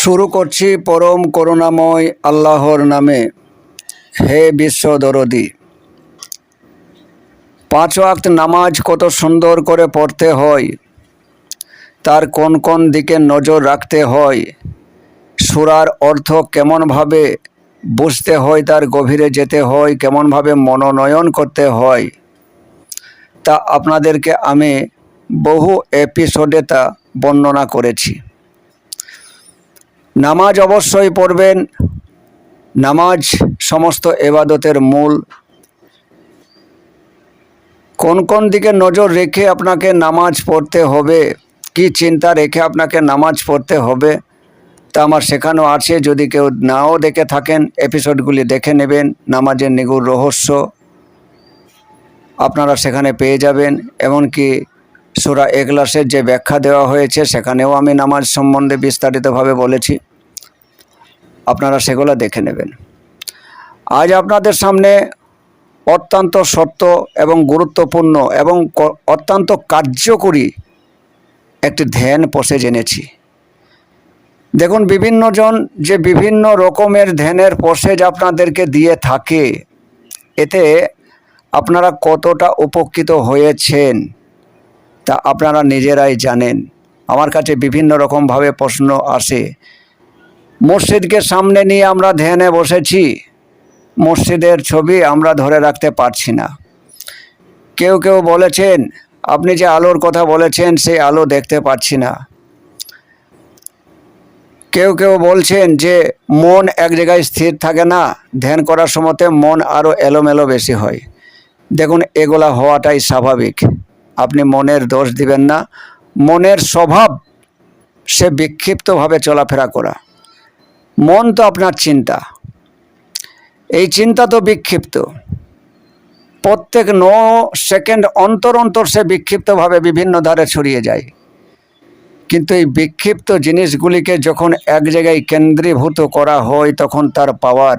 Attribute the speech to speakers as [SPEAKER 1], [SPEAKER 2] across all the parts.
[SPEAKER 1] শুরু করছি পরম করুণাময় আল্লাহর নামে। হে বিশ্ব দরদি, পাঁচ ওয়াক্ত নামাজ কত সুন্দর করে পড়তে হয়, তার কোন কোন দিকে নজর রাখতে হয়, সুরার অর্থ কেমনভাবে বুঝতে হয়, তার গভীরে যেতে হয়, কেমনভাবে মনোনয়ন করতে হয়, তা আপনাদেরকে আমি বহু এপিসোডে তা বর্ণনা করেছি। নামাজ অবশ্যই পড়বেন। নামাজ সমস্ত এবাদতের মূল। কোন কোন দিকে নজর রেখে আপনাকে নামাজ পড়তে হবে, কি চিন্তা রেখে আপনাকে নামাজ পড়তে হবে, তা আমার শেখানো আছে। যদি কেউ নাও দেখে থাকেন, এপিসোডগুলি দেখে নেবেন। নামাজের নিগুড় রহস্য আপনারা সেখানে পেয়ে যাবেন। এমনকি সুরা এগলাসের যে ব্যাখ্যা দেওয়া হয়েছে, সেখানেও আমি নামাজ সম্বন্ধে বিস্তারিতভাবে বলেছি। আপনারা সেগুলো দেখে নেবেন। আজ আপনাদের সামনে অত্যন্ত সত্য এবং গুরুত্বপূর্ণ এবং অত্যন্ত কার্যকরী একটি ধ্যান পশে জেনেছি। দেখুন বিভিন্ন জন যে বিভিন্ন রকমের ধ্যানের পসেজ আপনাদেরকে দিয়ে থাকে, এতে আপনারা কতটা উপকৃত হয়েছেন তা আপনারা নিজেরাই জানেন। আমার কাছে বিভিন্ন রকমভাবে প্রশ্ন আসে। মসজিদকে সামনে নিয়ে আমরা ধ্যানে বসেছি। মসজিদের ছবি আমরা ধরে রাখতে পারছি না। কেউ কেউ বলেছেন, আপনি যে আলোর কথা বলেছেন, সেই আলো দেখতে পাচ্ছি না। কেউ কেউ বলছেন যে, মন এক জায়গায় স্থির থাকে না, ধ্যান করার সময়তে মন আরও এলোমেলো বেশি হয়। দেখুন, এগুলা হওয়াটাই স্বাভাবিক। আপনি মনের দোষ দিবেন না। মনের স্বভাব, সে বিক্ষিপ্তভাবে চলাফেরা করা। মন তো আপনার চিন্তা। এই চিন্তা তো বিক্ষিপ্ত। প্রত্যেক ন সেকেন্ড অন্তর অন্তর সে বিক্ষিপ্তভাবে বিভিন্ন ধারে ছড়িয়ে যায়। কিন্তু এই বিক্ষিপ্ত জিনিসগুলিকে যখন এক জায়গায় কেন্দ্রীভূত করা হয়, তখন তার পাওয়ার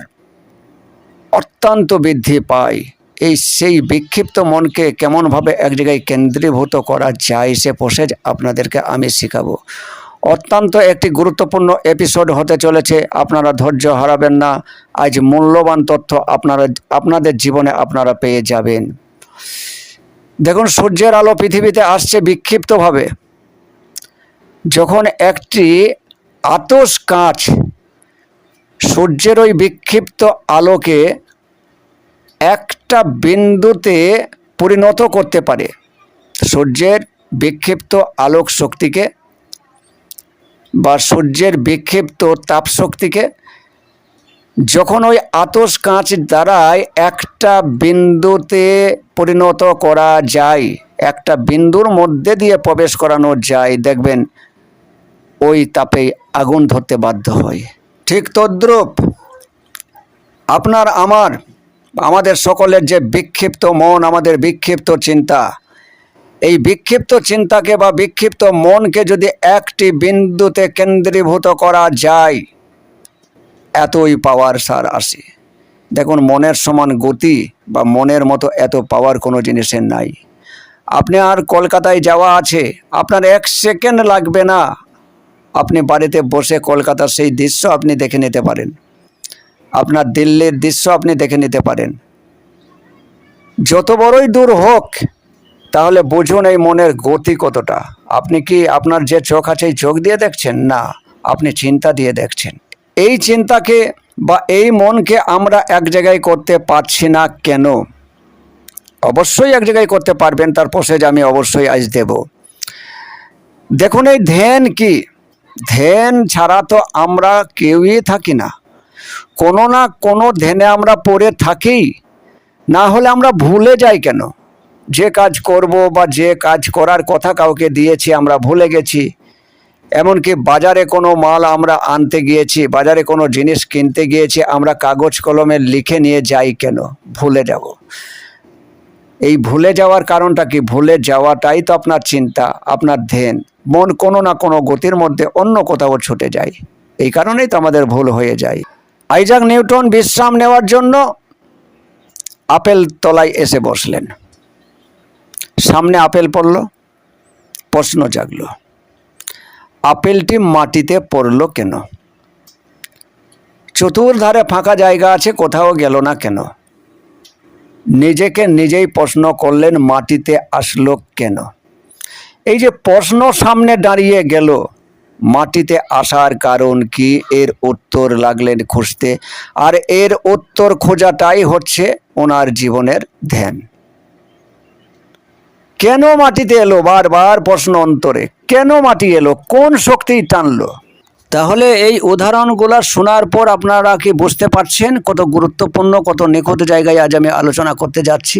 [SPEAKER 1] অত্যন্ত বৃদ্ধি পায়। এই সেই বিক্ষিপ্ত মনকে কেমনভাবে এক জায়গায় কেন্দ্রীভূত করা যায়, সে প্রসেজ আপনাদেরকে আমি শেখাবো। অত্যন্ত একটি গুরুত্বপূর্ণ এপিসোড হতে চলেছে। আপনারা ধৈর্য হারাবেন না। আজ মূল্যবান তথ্য আপনারা, আপনাদের জীবনে আপনারা পেয়ে যাবেন। দেখুন, সূর্যের আলো পৃথিবীতে আসছে বিক্ষিপ্তভাবে। যখন একটি আতস কাঁচ সূর্যের ওই বিক্ষিপ্ত আলোকে একটা বিন্দুতে পরিণত করতে পারে, সূর্যের বিক্ষিপ্ত আলোক শক্তিকে বা সূর্যের বিক্ষিপ্ত তাপ শক্তিকে যখন ওই আতস কাঁচ দ্বারাই একটা বিন্দুতে পরিণত করা যায়, একটা বিন্দুর মধ্যে দিয়ে প্রবেশ করানো যায়, দেখবেন ওই তাপে আগুন ধরতে বাধ্য হয়। ঠিক তদ্রূপ আপনার, আমার, আমাদের সকলের যে বিক্ষিপ্ত মন, আমাদের বিক্ষিপ্ত চিন্তা এই বিক্ষিপ্ত চিন্তাকে বা বিক্ষিপ্ত মনকে যদি একটি বিন্দুতে কেন্দ্রীভূত করা যায়, এতই পাওয়ার সার আসে। দেখুন, মনের সমান গতি বা মনের মতো এত পাওয়ার কোনো জিনিসের নাই। আপনি আর কলকাতায় যাওয়া আছে, আপনার এক সেকেন্ড লাগবে না। আপনি বাড়িতে বসে কলকাতার সেই দৃশ্য আপনি দেখে নিতে পারেন। আপনার দিল্লির দৃশ্য আপনি দেখে নিতে পারেন। যত বড়ই দূর হোক তাহলে বুঝুন এই মনের গতি কতটা। আপনি কি আপনার যে চোখ আছে এই চোখ দিয়ে দেখছেন? না, আপনি চিন্তা দিয়ে দেখছেন। এই চিন্তাকে বা এই মনকে আমরা এক জায়গায় করতে পারছি না কেন? অবশ্যই এক জায়গায় করতে পারবেন, তার প্রসেজ আমি অবশ্যই আজ দেব। দেখুন, এই ধ্যান কি? ধ্যান ছাড়া তো আমরা কেউই থাকি না। কোনো না কোনো ধ্যানে আমরা পড়ে থাকি। না হলে আমরা ভুলে যাই কেন? যে কাজ করব বা যে কাজ করার কথা কাউকে দিয়েছি, আমরা ভুলে গেছি। এমনকি বাজারে কোনো মাল আমরা আনতে গিয়েছি, বাজারে কোনো জিনিস কিনতে গিয়েছি, আমরা কাগজ কলমে লিখে নিয়ে যাই কেন? ভুলে যাব। এই ভুলে যাওয়ার কারণটা কি? ভুলে যাওয়াটাই তো আপনার চিন্তা, আপনার ধ্যান। মন কোনো না কোনো গতির মধ্যে অন্য কোথাও ছুটে যায়। এই কারণেই তো আমাদের ভুল হয়ে যায়। আইজাক নিউটন বিশ্রাম নেওয়ার জন্য আপেল তলায় এসে বসলেন। সামনে আপেল পড়ল, প্রশ্ন জাগলো, আপেলটি মাটিতে পড়ল কেন? চতুর্ধারে ফাঁকা জায়গা আছে, কোথাও গেল না কেন? নিজেকে নিজেই প্রশ্ন করলেন, মাটিতে আসলো কেন? এই যে প্রশ্ন সামনে দাঁড়িয়ে গেল, মাটিতে আসার কারণ কি? এর উত্তর লাগলেন খুঁজতে, আর এর উত্তর খোঁজাটাই হচ্ছে ওনার জীবনের ধ্যান। কেন মাটিতে এলো বারবার প্রশ্ন অন্তরে? কেন মাটি এলো? কোন শক্তি টানলো? তাহলে এই উদাহরণগুলো শোনার পর আপনারা কি বুঝতে পারছেন কত গুরুত্বপূর্ণ, কত নিখুঁত জায়গায় আজ আমি আলোচনা করতে যাচ্ছি?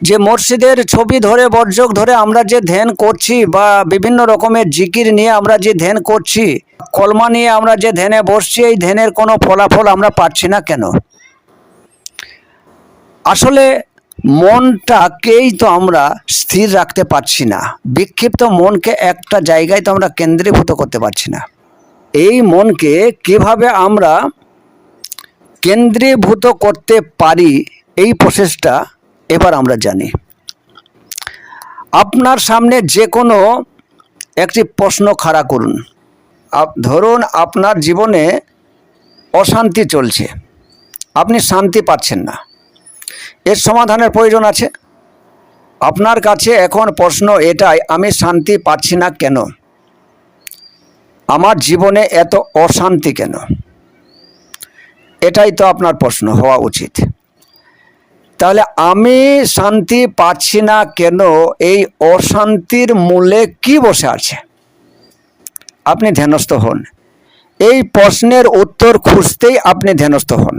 [SPEAKER 1] যে মসজিদের ছবি ধরে, বর্জক ধরে আমরা যে ধ্যান করছি বা বিভিন্ন রকমের জিকির নিয়ে আমরা যে ধ্যান করছি, কলমা নিয়ে আমরা যে ধ্যানে বসছি, এই ধ্যানের কোনো ফলাফল আমরা পাচ্ছি না কেন? আসলে মনটাকেই তো আমরা স্থির রাখতে পারছি না। বিক্ষিপ্ত মনকে একটা জায়গায় তো আমরা কেন্দ্রীভূত করতে পারছি না। এই মনকে কীভাবে আমরা কেন্দ্রীভূত করতে পারি এই প্রসেসটা এবার আমরা জানি। আপনার সামনে যে কোনো একটি প্রশ্ন খাড়া করুন। ধরুন আপনার জীবনে অশান্তি চলছে। আপনি শান্তি পাচ্ছেন না। এর সমাধানের প্রয়োজন আছে? আপনার কাছে এখন প্রশ্ন এটাই, আমি শান্তি পাচ্ছি না কেন? আমার জীবনে এত অশান্তি কেন? এটাই তো আপনার প্রশ্ন, হওয়া উচিত। তাহলে আমি শান্তি পাচ্ছি না কেন? এই অশান্তির মূলে কি বসে আছে? আপনি ধ্যানস্থ হন। এই প্রশ্নের উত্তর খুঁজতেই আপনি ধ্যানস্থ হন।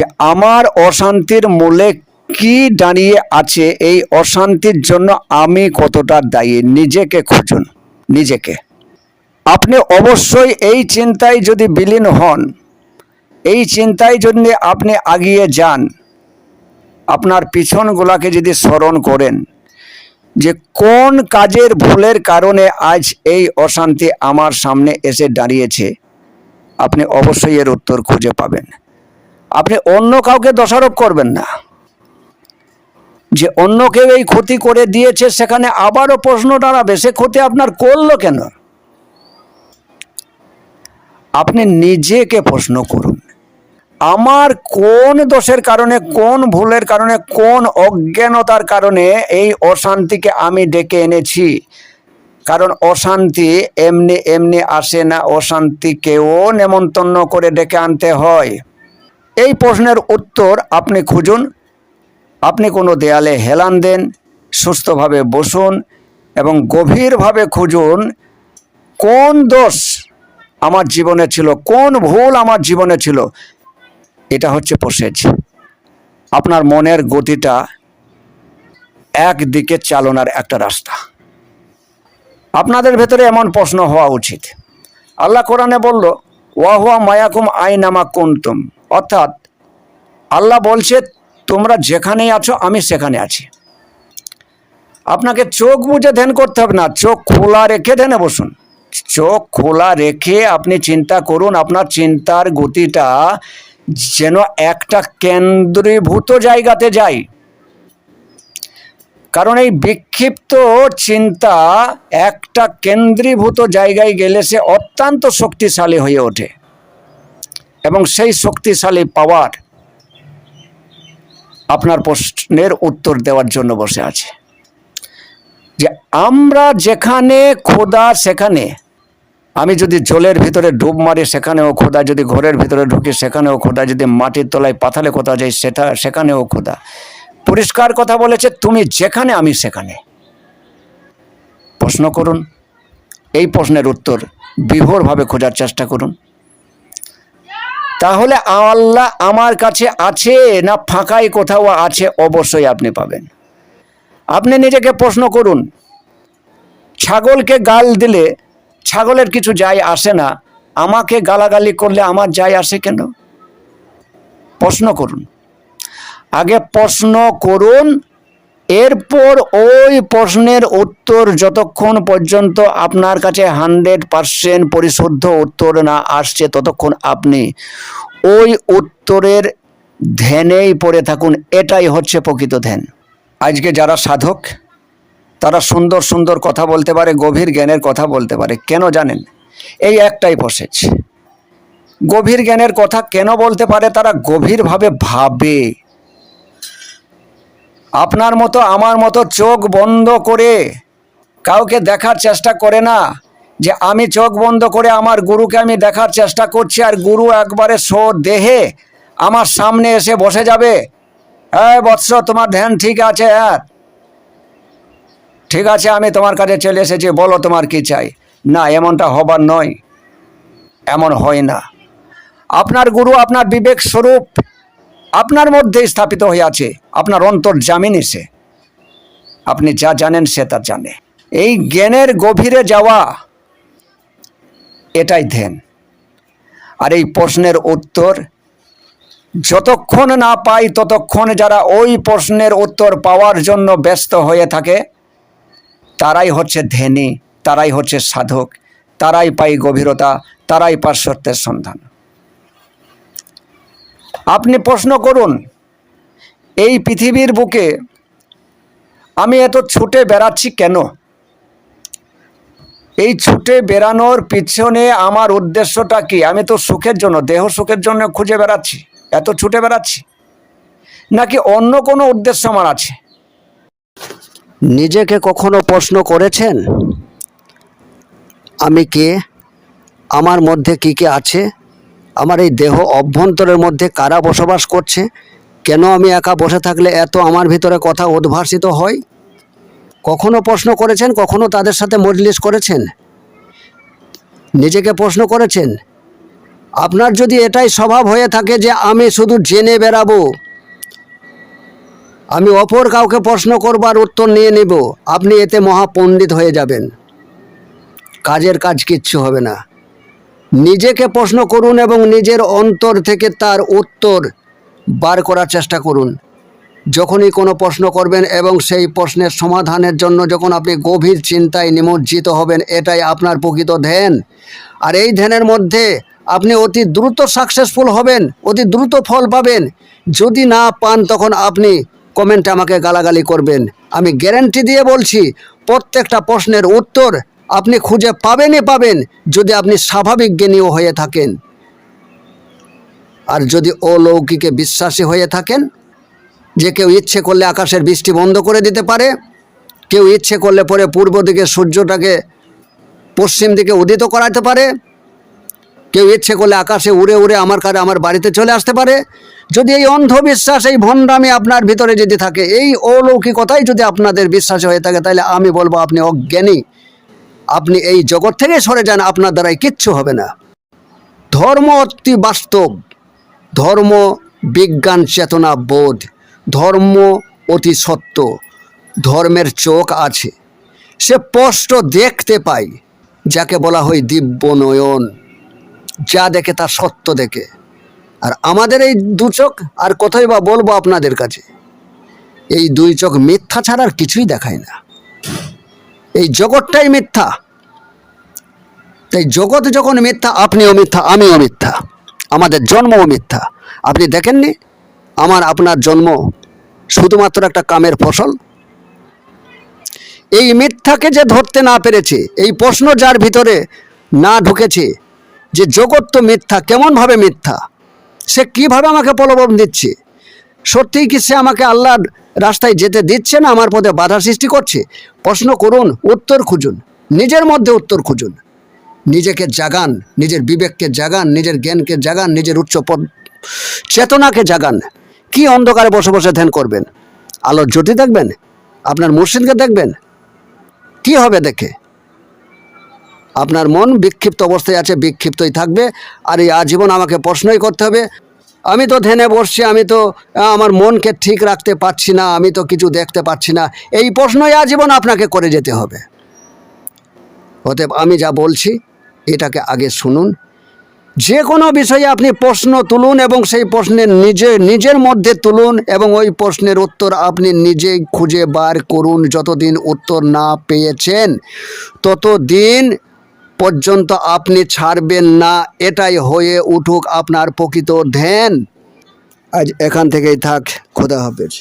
[SPEAKER 1] যে আমার অশান্তির মূলে কি দাঁড়িয়ে আছে, এই অশান্তির জন্য আমি কতটা দায়ী? নিজেকে খুঁজুন, নিজেকে। আপনি অবশ্যই এই চিন্তায় যদি বিলীন হন, এই চিন্তায় যদি আপনি আগিয়ে যান, আপনার পিছনগুলাকে যদি স্মরণ করেন যে কোন কাজের ভুলের কারণে আজ এই অশান্তি আমার সামনে এসে দাঁড়িয়েছে, আপনি অবশ্যই এর উত্তর খুঁজে পাবেন। আপনি অন্য কাউকে দোষারোপ করবেন না। যে অন্য কেউ এই ক্ষতি করে দিয়েছে, সেখানে আবারও প্রশ্ন দাঁড়াবে, সে ক্ষতি আপনার করল কেন? আপনি নিজেকে প্রশ্ন করুন, আমার কোন দোষের কারণে, কোন ভুলের কারণে, কোন অজ্ঞানতার কারণে এই অশান্তিকে আমি ডেকে এনেছি? কারণ অশান্তি এমনি এমনি আসে না, অশান্তিকেও নেমন্তন্ন করে ডেকে আনতে হয়। এই প্রশ্নের উত্তর আপনি খুঁজুন। আপনি কোনো দেয়ালে হেলান দেন, সুস্থভাবে বসুন এবং গভীরভাবে খুঁজুন, কোন দোষ আমার জীবনে ছিল, কোন ভুল আমার জীবনে ছিল। এটা হচ্ছে প্রসেজ আপনার মনের গতিটা একদিকে চালনার একটা রাস্তা। আপনাদের ভেতরে এমন প্রশ্ন হওয়া উচিত। আল্লাহ কোরআনে বলল ওয়াহুয়া মায়াকুম আইনামা কুন্তুম। অর্থাৎ আল্লাহ বলছে, তোমরা যেখানেই আছো, আমি সেখানে আছি। আপনাকে চোখ বুঝে ধ্যান করতে হবে না, চোখ খোলা রেখে ধ্যানে বসুন। চোখ খোলা রেখে আপনি চিন্তা করুন, আপনার চিন্তার গতিটা যেন একটা কেন্দ্রীভূত জায়গাতে যায়। কারণ এই বিক্ষিপ্ত চিন্তা একটা কেন্দ্রীভূত জায়গায় গেলে সে অত্যন্ত শক্তিশালী হয়ে ওঠে। এবং সেই শক্তিশালী পাওয়ার আপনার প্রশ্নের উত্তর দেওয়ার জন্য বসে আছে। যে আমরা যেখানে খোদা, সেখানে, আমি যদি জলের ভিতরে ডুব মারি, সেখানেও খোদা, যদি ঘরের ভিতরে ঢুকি, সেখানেও খোদা, যদি মাটির তলায় পাথালে কোথাও যাই, সেটা, সেখানেও খোদা। পরিষ্কার কথা বলেছে, তুমি যেখানে, আমি সেখানে। প্রশ্ন করুন, এই প্রশ্নের উত্তর বিভোরভাবে খোঁজার চেষ্টা করুন। তাহলে আল্লাহ আমার কাছে আছে না ফাঁকাই কোথাও আছে? অবশ্যই আপনি পাবেন। আপনি নিজেকে প্রশ্ন করুন, ছাগলকে গাল দিলে ছাগলের কিছু যায় আসে না, আমাকে গালাগালি করলে আমার যায় আসে কেন? প্রশ্ন করুন। আগে প্রশ্ন করুন এরপর ওই প্রশ্নের উত্তর যতক্ষণ পর্যন্ত আপনার কাছে হান্ড্রেড পারসেন্ট পরিশুদ্ধ উত্তর না আসছে ততক্ষণ আপনি ওই উত্তরের ধ্যানেই পড়ে থাকুন। এটাই হচ্ছে প্রকৃত ধ্যান। আজকে যারা সাধক, তারা সুন্দর সুন্দর কথা বলতে পারে, গভীর জ্ঞানের কথা বলতে পারে। কেন জানেন? এই একটাই প্রসেস। গভীর জ্ঞানের কথা কেন বলতে পারে? তারা গভীরভাবে ভাবে। আপনার মতো, আমার মতো চোখ বন্ধ করে কাউকে দেখার চেষ্টা করে না। যে আমি চোখ বন্ধ করে আমার গুরুকে আমি দেখার চেষ্টা করছি আর গুরু একবারে সো দেহে আমার সামনে এসে বসে যাবে। হ্যাঁ বৎস, তোমার ধ্যান ঠিক আছে হ্যাঁ ঠিক আছে, আমি তোমার কাছে চলে এসেছি, বলো তোমার কি চাই? না, এমনটা হবার নয়, এমন হয় না। আপনার গুরু আপনার বিবেক স্বরূপ আপনার স্থাপিত হয়ে আছে আপনার অন্তর জামিন এসে। আপনি যা জানেন সে তা জানে। এই জ্ঞানের গভীরে যাওয়া, এটাই ধ্যান। আর এই প্রশ্নের উত্তর, যতক্ষণ না পাই ততক্ষণ যারা ওই প্রশ্নের উত্তর পাওয়ার জন্য ব্যস্ত হয়ে থাকে, তারাই হচ্ছে ধ্যানী, তারাই হচ্ছে সাধক, তারাই পাই গভীরতা, তারাই পার সত্যের সন্ধান। আপনি প্রশ্ন করুন, এই পৃথিবীর বুকে আমি এত ছুটে বেড়াচ্ছি কেন? এই ছুটে বেড়ানোর পিছনে আমার উদ্দেশ্যটা কি? আমি তো সুখের জন্য, দেহ সুখের জন্য খুঁজে বেড়াচ্ছি, এত ছুটে বেড়াচ্ছি। নাকি অন্য কোনো উদ্দেশ্য আমার আছে?
[SPEAKER 2] নিজেকে কখনো প্রশ্ন করেছেন? আমি কে? আমার মধ্যে কি কি আছে? আমার এই দেহ অভ্যন্তরের মধ্যে কারা বসবাস করছে? কেন আমি একা বসে থাকলে এত আমার ভিতরে কথা উদ্ভাসিত হয়? কখনো প্রশ্ন করেছেন? কখনো তাদের সাথে মজলিস করেছেন? নিজেকে প্রশ্ন করেছেন? আপনার যদি এটাই স্বভাব হয়ে থাকে যে আমি শুধু জেনে বেড়াবো, আমি অপর কাউকে প্রশ্ন করবার উত্তর নিয়ে নেব, আপনি এতে মহাপণ্ডিত হয়ে যাবেন। কাজের কাজ কিচ্ছু হবে না। নিজেকে প্রশ্ন করুন এবং নিজের অন্তর থেকে তার উত্তর বার করার চেষ্টা করুন। যখনই কোনো প্রশ্ন করবেন এবং সেই প্রশ্নের সমাধানের জন্য যখন আপনি গভীর চিন্তায় নিমজ্জিত হবেন, এটাই আপনার প্রকৃত ধ্যান। আর এই ধ্যানের মধ্যে আপনি অতি দ্রুত সাকসেসফুল হবেন, অতি দ্রুত ফল পাবেন। যদি না পান, তখন আপনি কমেন্টে আমাকে গালাগালি করবেন। আমি গ্যারান্টি দিয়ে বলছি, প্রত্যেকটা প্রশ্নের উত্তর আপনি খুঁজে পাবেনই পাবেন যদি আপনি স্বাভাবিক জ্ঞানীয় হয়ে থাকেন। আর যদি অলৌকিকে বিশ্বাসী হয়ে থাকেন, যে কেউ ইচ্ছে করলে আকাশের বৃষ্টি বন্ধ করে দিতে পারে, কেউ ইচ্ছে করলে পরে পূর্ব দিকে সূর্যটাকে পশ্চিম দিকে উদিত করাতে পারে, কেউ ইচ্ছে করলে আকাশে উড়ে উড়ে আমার কাছে, আমার বাড়িতে চলে আসতে পারে। যদি এই অন্ধবিশ্বাস, এই ভণ্ডামি আপনার ভিতরে যদি থাকে, এই অলৌকিকতাই যদি আপনাদের বিশ্বাস হয়ে থাকে, তাহলে আমি বলব আপনি অজ্ঞানী। আপনি এই জগৎ থেকে সরে যান, আপনার দ্বারাই কিচ্ছু হবে না। ধর্ম অতি বাস্তব। ধর্ম বিজ্ঞান চেতনা বোধ। ধর্ম অতি সত্য। ধর্মের চোখ আছে। সে স্পষ্ট দেখতে পায়, যাকে বলা হয় দিব্য নয়ন। যা দেখে তা সত্য দেখে। আর আমাদের এই দু চোখ, আর কোথায় বা বলব আপনাদের কাছে? এই দুই চোখ মিথ্যা ছাড়া আর কিছুই দেখায় না। এই জগৎটাই মিথ্যা। তাই জগৎ যখন মিথ্যা, আপনিও মিথ্যা, আমিও মিথ্যা, আমাদের জন্মও মিথ্যা। আপনি দেখেননি? আমার, আপনার জন্ম শুধুমাত্র একটা কামের ফসল। এই মিথ্যাকে যে ধরতে না পেরেছে, এই প্রশ্ন যার ভিতরে না ঢুকেছে, যে জগৎ তো মিথ্যা, কেমনভাবে মিথ্যা? সে কীভাবে আমাকে প্রলোভন দিচ্ছে? সত্যিই কি সে আমাকে আল্লাহর রাস্তায় যেতে দিচ্ছে না? আমার পথে বাধা সৃষ্টি করছে? প্রশ্ন করুন, উত্তর খুঁজুন। নিজের মধ্যে উত্তর খুঁজুন। নিজেকে জাগান, নিজের বিবেককে জাগান, নিজের জ্ঞানকে জাগান, নিজের উচ্চ চেতনাকে জাগান। কি অন্ধকারে বসে বসে ধ্যান করবেন? আলোর জ্যোতি দেখবেন? আপনার মুর্শিদকে দেখবেন? কি হবে দেখে? আপনার মন বিক্ষিপ্ত অবস্থায় আছে, বিক্ষিপ্তই থাকবে। আর এই আজীবন আমাকে প্রশ্নই করতে হবে আমি তো ধ্যানে বসছি, আমি তো আমার মনকে ঠিক রাখতে পারছি না, আমি তো কিছু দেখতে পাচ্ছি না। এই প্রশ্নই আজীবন আপনাকে করে যেতে হবে। অতএব আমি যা বলছি, এটাকে আগে শুনুন। যে কোনো বিষয়ে আপনি প্রশ্ন তুলুন এবং সেই প্রশ্নের নিজে, নিজের মধ্যে তুলুন এবং ওই প্রশ্নের উত্তর আপনি নিজেই খুঁজে বার করুন। যতদিন উত্তর না পেয়েছেন, ততদিন পর্যন্ত আপনি ছাড়বেন না, এটাই হয়ে উঠুক আপনার প্রকৃত ধ্যান। আজ এখান থেকেই থাক, খোদা হাফেজ।